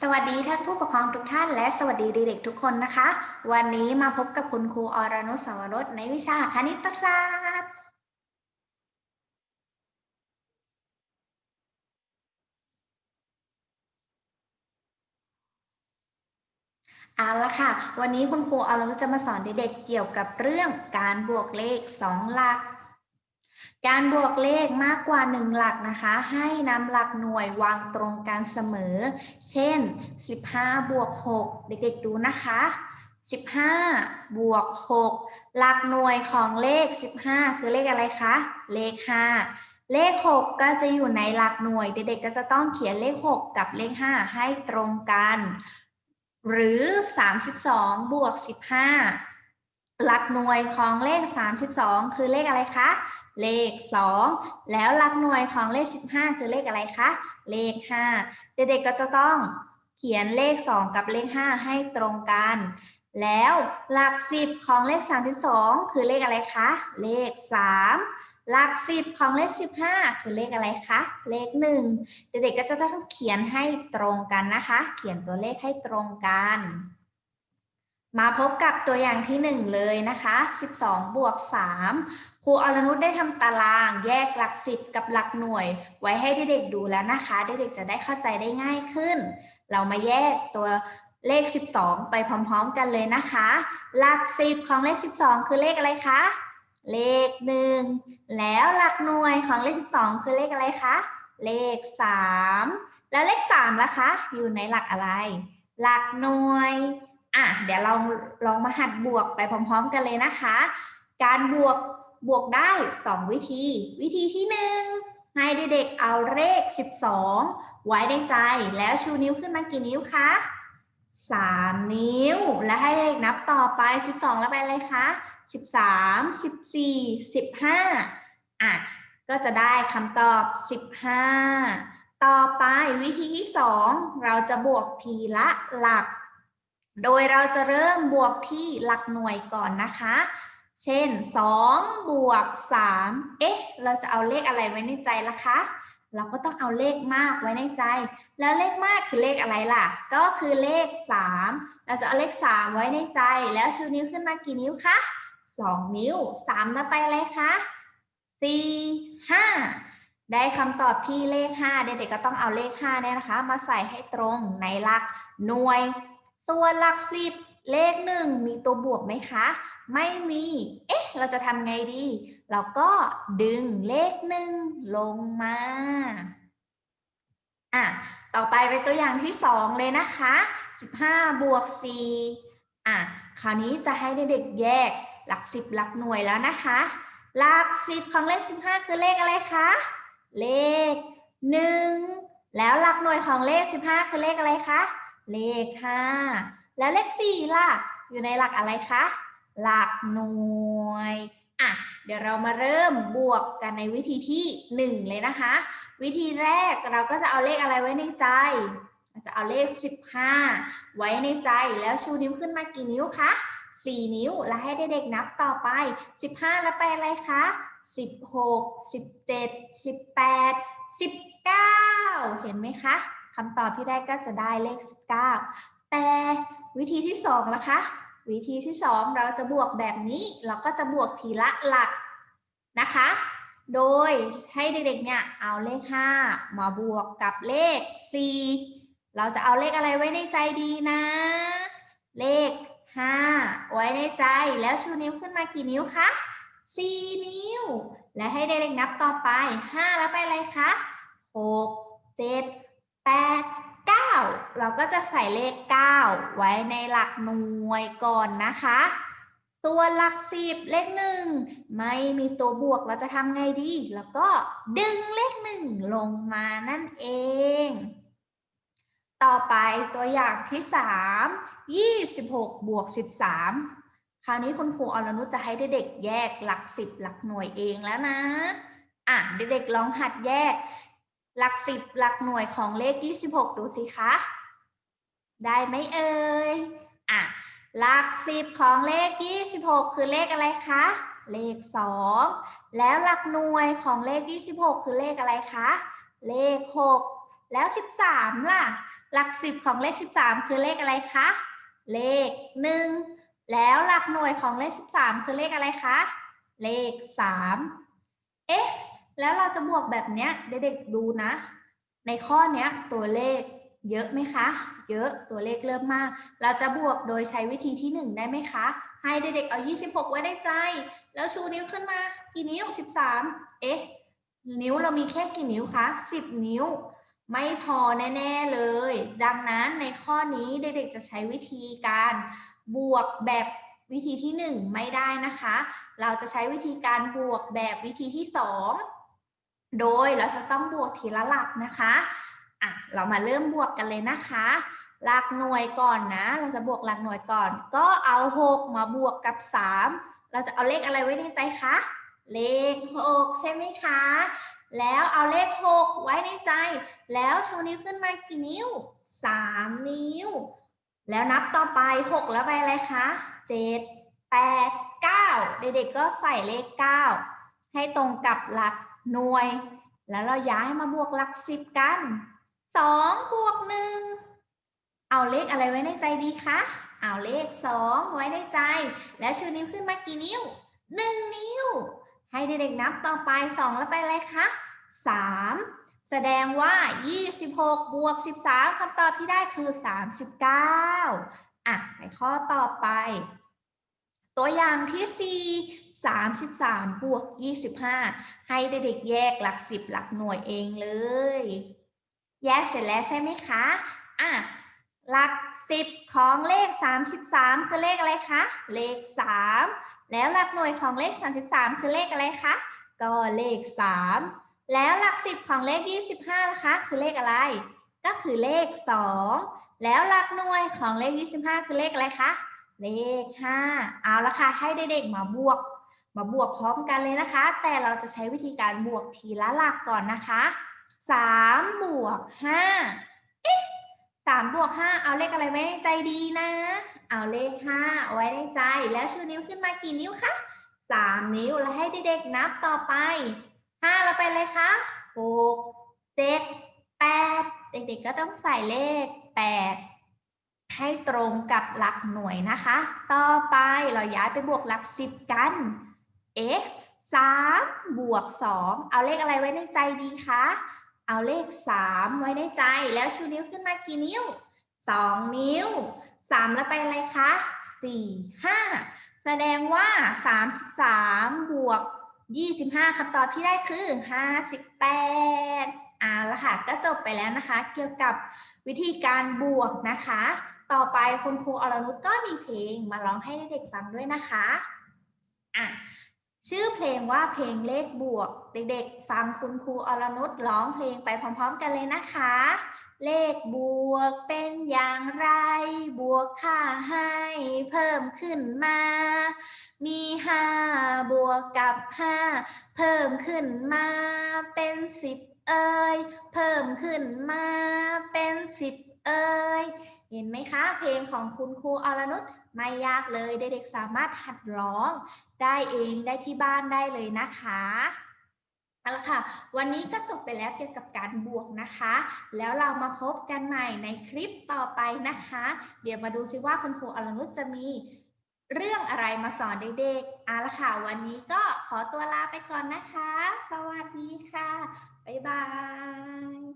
สวัสดีท่านผู้ปกครองทุกท่านและสวัสดีเด็กๆทุกคนนะคะ วันนี้มาพบกับคุณครูอรนุสาวรสในวิชาคณิตศาสตร์เอาละค่ะ วันนี้คุณครูอรนุจะมาสอนเด็กๆเกี่ยวกับเรื่องการบวกเลขสองหลัก การบวกเลขมากกว่า 1 หลักนะคะ ให้นำหลักหน่วยวางตรงกันเสมอ เช่น 15 บวก 6 เด็กๆดูนะคะ 15 บวก 6 หลักหน่วยของเลข 15 คือเลขอะไรคะ เลข 5 เลข 6 ก็จะอยู่ในหลักหน่วย เด็กๆก็จะต้องเขียนเลข 6 กับเลข 5 ให้ตรงกัน หรือ 32 บวก 15 หลักหน่วยของเลข 32 คือเลขอะไรคะ เลข 2 แล้วหลักหน่วยของเลข 15 คือเลขอะไรคะ เลข 5 เด็กๆก็จะต้องเขียนเลข 2 กับเลข 5 ให้ตรงกัน แล้วหลัก 10 ของเลข 32 คือเลขอะไรคะ เลข 3 หลัก 10 ของเลข 15 คือเลขอะไรคะ เลข 1 เด็กๆก็จะต้องเขียนให้ตรงกันนะคะ เขียนตัวเลขให้ตรงกัน มาพบกับตัวอย่างที่ 1 เลยนะคะ 12 บวก 3 ครูอรนุชได้ทำตารางแยกหลัก 10 กับหลักหน่วย ไว้ให้เด็กๆดูแล้วนะคะ เด็กๆจะได้เข้าใจได้ง่ายขึ้น เรามาแยกตัวเลข 12 ไปพร้อมๆ กันเลยนะคะ หลัก 10 ของเลข 12 คือเลขอะไรคะ เลข 1 แล้วหลักหน่วยของเลข 12 คือเลขอะไรคะ เลข 3 แล้วเลข3ล่ะคะ อยู่ในหลักอะไร หลักหน่วย อะเดี๋ยวเราลองมาหัดบวกไปพร้อม ๆ กันเลยนะคะ การบวกบวกได้ 2 วิธี วิธีที่ 1 ให้เด็กๆเอาเลข 12 ไว้ในใจแล้วชูนิ้วขึ้นมากี่นิ้วคะ3 นิ้ว และให้เด็กนับต่อไป 12 แล้วไปอะไรคะ 13 14 15 อะ ก็จะได้คำตอบ 15 ต่อไปวิธีที่ 2 เราจะบวกทีละหลัก โดยเราจะเริ่มบวกที่หลักหน่วยก่อนนะคะ เช่น 2 บวก 3 เอ๊ะ เราจะเอาเลขอะไรไว้ในใจล่ะคะ เราก็ต้องเอาเลขมากไว้ในใจ แล้วเลขมากคือเลขอะไรล่ะ ก็คือเลข 3 เราจะเอาเลข 3 ไว้ในใจ แล้วชูนิ้วขึ้นมากี่นิ้วคะ 2 นิ้ว3แล้วไปอะไรคะ4 5 ได้คำตอบที่เลข 5 เด็กๆก็ต้องเอาเลข5เนี่ยนะคะ มาใส่ให้ตรงในหลักหน่วย ส่วนหลักสิบเลขหนึ่งมีตัวบวกไหมคะ ไม่มี เอ๊ะ เราจะทำไงดี เราก็ดึงเลขหนึ่งลงมา อะ ต่อไปเป็นตัวอย่างที่สองเลยนะคะ 15 บวก 4 อะ คราวนี้จะให้เด็กๆแยกหลักสิบหลักหน่วยแล้วนะคะ หลักสิบของเลข 15 คือเลขอะไรคะ เลขหนึ่งแล้วหลักหน่วยของเลข 15 คือเลขอะไรคะ เลข5แล้วเลข4ล่ะ อยู่ในหลักอะไรคะ หลักหน่วย อะ เดี๋ยวเรามาเริ่มบวกกันในวิธีที่ 1 เลยนะคะ วิธีแรกเราก็จะเอาเลขอะไรไว้ในใจ จะเอาเลข 15 ไว้ในใจแล้วชูนิ้วขึ้นมากี่นิ้วคะ4 นิ้ว แล้วให้เด็กๆนับต่อไป 15 แล้วไปอะไรคะ 16 17 18 19 เห็นไหมคะ คำตอบที่ได้ก็จะได้เลข 19 แต่วิธีที่2ล่ะคะ วิธีที่ 2 เราจะบวกแบบนี้ เราก็จะบวกทีละหลักนะคะ โดยให้เด็กๆเนี่ยเอาเลข 5 มาบวกกับเลข 4 เราจะเอาเลขอะไรไว้ในใจดีนะ เลข 5 ไว้ในใจแล้วชูนิ้วขึ้นมากี่นิ้วคะ4 นิ้ว และให้เด็กๆนับต่อไป 5 แล้วไปอะไรคะ 6 7 ก็จะใส่เลข 9 ไว้ในหลักหน่วยก่อนนะคะ ส่วนหลักสิบเลขหนึ่งไม่มีตัวบวกเราจะทำไงดี แล้วก็ดึงเลขหนึ่งลงมานั่นเอง ต่อไปตัวอย่างที่สามยี่สิบหกบวกสิบสามคราวนี้คุณครูอรนุชจะให้เด็กๆแยกหลักสิบหลักหน่วยเองแล้วนะ อะเด็กๆลองหัดแยกหลักสิบหลักหน่วยของเลข 26 ดูสิคะ ได้ไหมเอ่ยอะหลักสิบของเลข 26 คือเลขอะไรคะ เลข 2 แล้วหลักหน่วยของเลข 26 คือเลขอะไรคะ เลข 6 แล้ว 13 ล่ะ หลักสิบของเลขสิบสามคือเลขอะไรคะ เลขหนึ่งแล้วหลักหน่วยของเลขสิบสามคือเลขอะไรคะ เลขสามเอ๊ะ แล้วเราจะบวกแบบเนี้ยเด็กๆดูนะ ในข้อเนี้ยตัวเลขเยอะไหมคะ เยอะตัวเลขเริ่มมาก เราจะบวกโดยใช้วิธีที่หนึ่งได้ไหมคะ ให้เด็กๆเอา 26 ไว้ในใจ แล้วชูนิ้วขึ้นมา กี่นิ้ว 13 เอ๊ะ นิ้วเรามีแค่กี่นิ้วคะ 10 นิ้ว ไม่พอแน่ๆเลย ดังนั้นในข้อนี้เด็กๆจะใช้วิธีการบวกแบบวิธีที่ 1 ไม่ได้นะคะ เราจะใช้วิธีการบวกแบบวิธีที่ 2 โดยเราจะต้องบวกทีละหลักนะคะ อะเรามาเริ่มบวกกันเลยนะคะหลักหน่วยก่อนนะ เราจะบวกหลักหน่วยก่อน ก็เอา 6 มาบวกกับ 3 เราจะเอาเลขอะไรไว้ในใจคะ เลข 6 ใช่ไหมคะ แล้วเอาเลข 6 ไว้ในใจ แล้วชูนิ้วขึ้นมากี่นิ้ว 3 นิ้ว แล้วนับต่อไป 6 แล้วไปอะไรคะ 7 8 9 เด็กๆก็ใส่เลข 9 ให้ตรงกับหลักหน่วย แล้วเราย้ายมาบวกหลัก 10 กัน 2บวก1เอาเลขอะไรไว้ในใจดีคะเอาเลข2ไว้ในใจ แล้วชูนิ้วขึ้นมากี่นิ้ว1นิ้ว ให้เด็กๆนับต่อไป2แล้วไปอะไรคะ3แสดงว่า 26 บวก 13 คำตอบที่ได้คือ 39 อะ ในข้อต่อไป ตัวอย่างที่ 4 33 บวก 25 ให้เด็กๆแยกหลัก 10 หลักหน่วยเองเลย แยกเสร็จแล้วใช่ไหมคะ อะ หลัก10ของเลข 33 คือเลขอะไรคะ เลข 3 แล้วหลักหน่วยของเลข 33 คือเลขอะไรคะ ก็เลข 3 แล้วหลัก10ของเลข 25นะคะ คือเลขอะไร ก็คือเลข 2 แล้วหลักหน่วยของเลข 25 คือเลขอะไรคะ เลข 5 เอาละค่ะ ให้เด็กๆมาบวก มาบวกพร้อมกันเลยนะคะ แต่เราจะใช้วิธีการบวกทีละหลักก่อนนะคะ 3บวก5เอ๊ะ3บวก5เอาเลขอะไรไว้ในใจดีนะ เอาเลข5เอาไว้ในใจ แล้วชูนิ้วขึ้นมากี่นิ้วคะ3นิ้วแล้วให้เด็กๆนับต่อไป5แล้วไปเลยคะ6 7 8เด็กๆก็ต้องใส่เลข8ให้ตรงกับหลักหน่วยนะคะ ต่อไปเราย้ายไปบวกหลัก10กัน เอ๊ะ3บวก2เอาเลขอะไรไว้ในใจดีคะ เอาเลข 3 ไว้ในใจแล้วชูนิ้วขึ้นมากี่นิ้ว 2 นิ้ว 3 แล้วไปอะไรคะ4 5 แสดงว่า 33 บวก 25 คำตอบที่ได้คือ 58เอาละค่ะก็จบไปแล้วนะคะ เกี่ยวกับวิธีการบวกนะคะ ต่อไปคุณครูอรนุชก็มีเพลงมาร้องให้เด็กๆฟังด้วยนะคะอะ ชื่อเพลงว่าเพลงเลขบวก เด็กๆ ฟังคุณครูอรนุชร้องเพลงไปพร้อมๆ กันเลยนะคะ เลขบวกเป็นอย่างไร บวกค่าให้เพิ่มขึ้นมา มีห้าบวกกับห้าเพิ่มขึ้นมาเป็นสิบเอ่ยเพิ่มขึ้นมาเป็นสิบเอ่ย เห็นไหมคะ เพลงของคุณครูอรนุชไม่ยากเลยเด็กๆสามารถหัดร้อง ได้เองได้ที่บ้านได้เลยนะคะเอาละค่ะ วันนี้ก็จบไปแล้วเกี่ยวกับการบวกนะคะ แล้วเรามาพบกันใหม่ในคลิปต่อไปนะคะ เดี๋ยวมาดูซิว่าคุณครูอรนุชจะมีเรื่องอะไรมาสอนเด็กๆเอาละค่ะ วันนี้ก็ขอตัวลาไปก่อนนะคะ สวัสดีค่ะ บ๊ายบาย